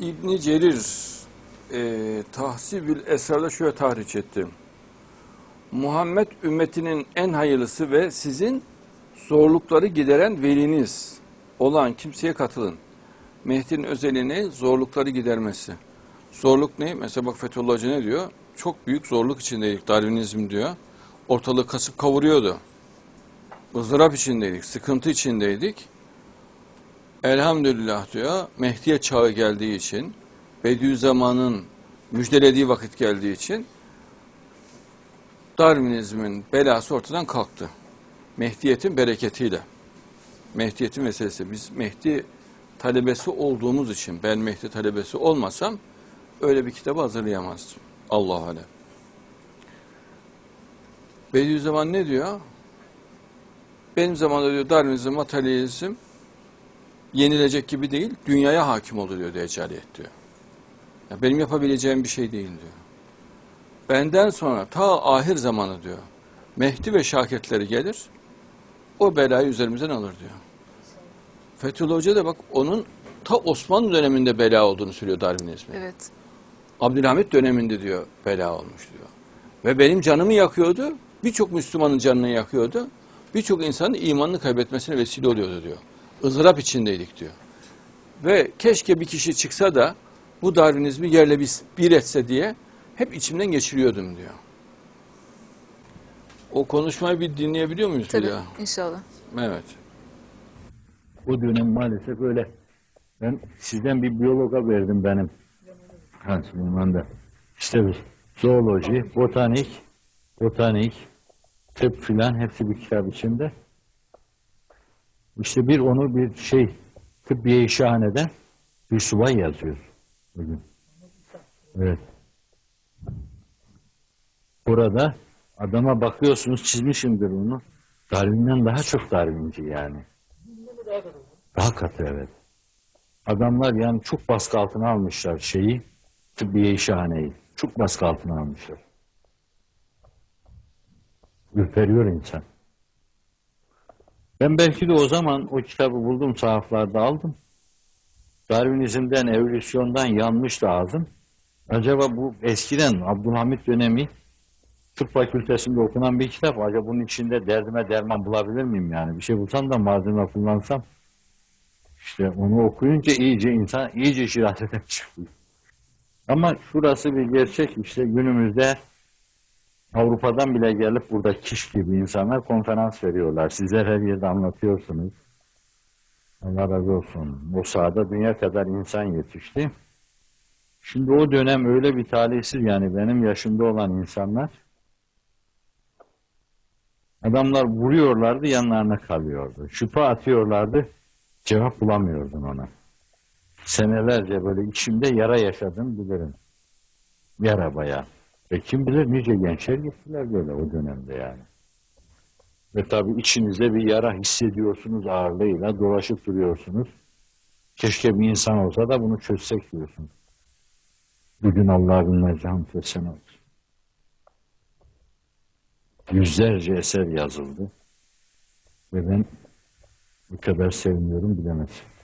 İbni Cerir e, Tahsibül Esrar'da şöyle tahriş etti. Muhammed ümmetinin en hayırlısı ve sizin zorlukları gideren veliniz olan kimseye katılın. Mehdi'nin özelliği Zorlukları gidermesi. Zorluk ne? Mesela bak Fethullah ne diyor? Çok büyük zorluk içindeydik. Darwinizm diyor. Ortalığı kasıp kavuruyordu. ızdırap içindeydik, sıkıntı içindeydik. Elhamdülillah diyor, Mehdiye çağı geldiği için, Bediüzzaman'ın müjdelediği vakit geldiği için Darwinizmin belası ortadan kalktı. Mehdiyetin bereketiyle. Mehdiyetin meselesi. Biz Mehdi talebesi olduğumuz için, ben Mehdi talebesi olmasam öyle bir kitabı hazırlayamazdım. Allah alem. Bediüzzaman ne diyor? Benim zamanımda diyor Darwinizm, materyalizm yenilecek gibi değil, dünyaya hakim olur diyor Deccaliyet diyor. Ya benim yapabileceğim bir şey değil diyor. Benden sonra ta ahir zamanı diyor. Mehdi ve şakirtleri gelir, o belayı üzerimizden alır diyor. Fethullah Hoca da bak onun ta Osmanlı döneminde bela olduğunu söylüyor Darwinizmi. Evet. Abdülhamit döneminde diyor bela olmuş diyor. Ve benim canımı yakıyordu, birçok Müslümanın canını yakıyordu, birçok insanın imanını kaybetmesine vesile oluyordu diyor. Izdırap içindeydik diyor. Ve keşke bir kişi çıksa da bu Darwinizmi yerle bir, bir etse diye hep içimden geçiriyordum diyor. O konuşmayı bir dinleyebiliyor muyuz Tabii. Hülya? İnşallah. Evet. O dönem maalesef öyle. Ben sizden bir biyologa verdim benim. Hans Süleyman'da. İşte bir zooloji, botanik, botanik, tıp filan hepsi bir kitap içinde. İşte bir onu bir şey tıbbiye şahaneden bir subay yazıyor. Bugün. Evet. Orada adama bakıyorsunuz çizmişimdir onu. Darwin'den daha çok Darwinci yani. Daha katı evet. Adamlar yani çok baskı altına almışlar şeyi, tıbbiye şahaneyi. Çok baskı altına almışlar. Ürperiyor insan. Ben belki de o zaman o kitabı buldum sahaflarda aldım. Darwinizmden, evolüsyondan yanmış da ağzım. Acaba bu eskiden Abdülhamit dönemi tıp fakültesinde okunan bir kitap. Acaba bunun içinde derdime derman bulabilir miyim yani? Bir şey bulsam da malzeme kullansam. İşte onu okuyunca iyice insan iyice şirazeten çıkıyor. Ama şurası bir gerçek işte günümüzde Avrupa'dan bile gelip burada kiş gibi insanlar konferans veriyorlar. Sizler her yerde anlatıyorsunuz. Allah razı olsun. O sahada dünya kadar insan yetişti. Şimdi o dönem öyle bir talihsiz yani benim yaşımda olan insanlar adamlar vuruyorlardı yanlarına kalıyordu. Şüphe atıyorlardı cevap bulamıyordun ona. Senelerce böyle içimde yara yaşadım bilirim. Yara bayağı. Ve kim bilir nice gençler gittiler böyle o dönemde yani. Ve tabii içinizde bir yara hissediyorsunuz ağırlığıyla dolaşıp duruyorsunuz. Keşke bir insan olsa da bunu çözsek diyorsun. Bugün hamd ve sena olsun. Yüzlerce eser yazıldı. Ve ben bu kadar sevmiyorum bilemezsin.